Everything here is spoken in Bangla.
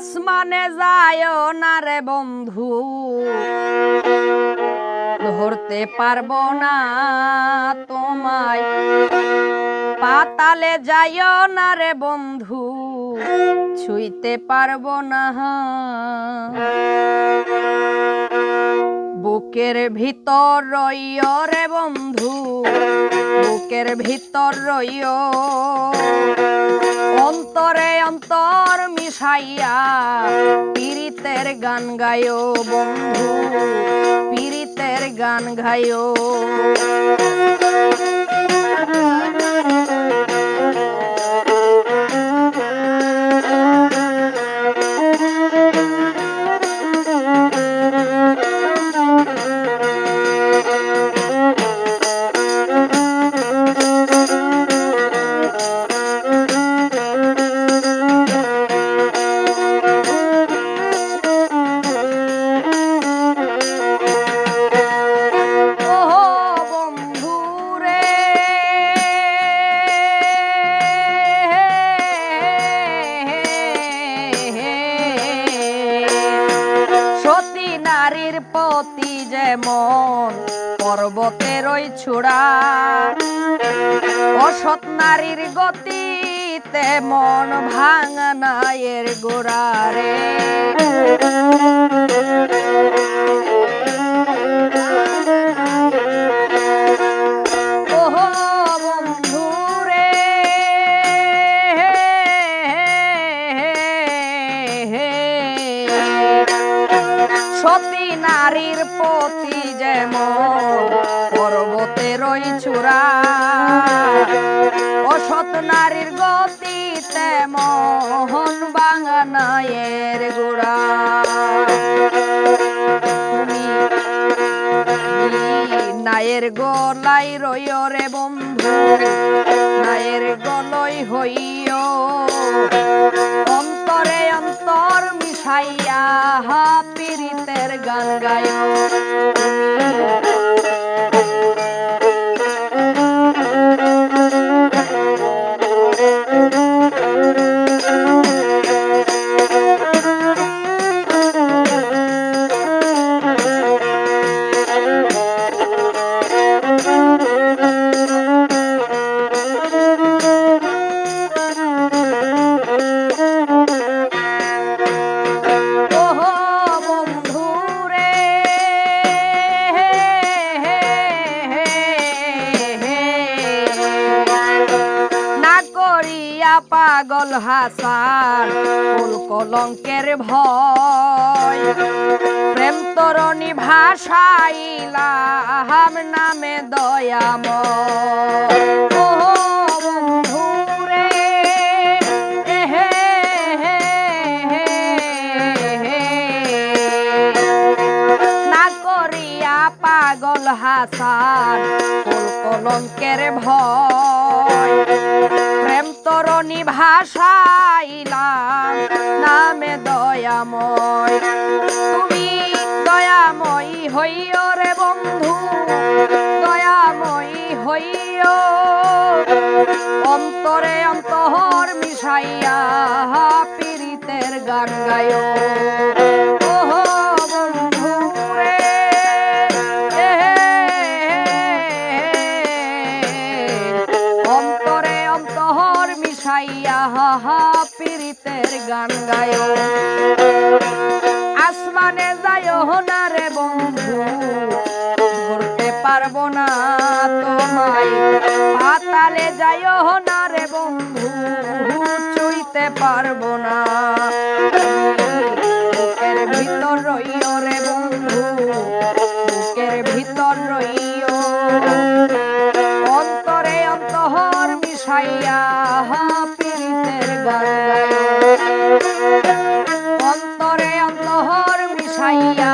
আসমানে যায় না রে বন্ধু। ধরতে পারব না তোমায়। পাতালে যাইও না রে বন্ধু, ছুঁইতে পারব না। বুকের ভিতর রইও রে বন্ধু, বুকের ভিতর রইও। অন্তরে অন্তর মিশাইয়া পীড়িতের গান গায়ো বন্ধু পীড়িতের গান গায়ো। পর্বতের ওই ছোড়া অসৎ নারীর গতি মন ভাঙা নায়ের গোড়া রে। সতী নারীর পতি যেমন পর্বতের ওই চূড়া। অসৎ নারীর গতি তেমন বাঙানায়ের গোড়া। নায়ের গলাই রইও রে বন্ধু, নায়ের গলই হইয় অন্তরে অন্তর মিশাইয়া হা পীড়িতের গান গায় পাগল হাসান ফুল কলঙ্কের ভয়। প্রেম তরণী ভাষাইলাম নামে দয়াম পাগল হাসান কলঙ্কের ভয়। প্রেম তরণী ভাষাইলাম নামে দয়াময়, তুমি দয়াময়ী হইও রে বন্ধু, দয়াময়ী হইও। অন্তরে অন্তর মিশাইয়া পীড়িতের গান গায়। পীড়িতের গান গায় আসমানে যায় না রে বন্ধু ঘুরতে পারব না তোমায়। পাতালে যায় না রে বন্ধু চুইতে পারব না। ஐயா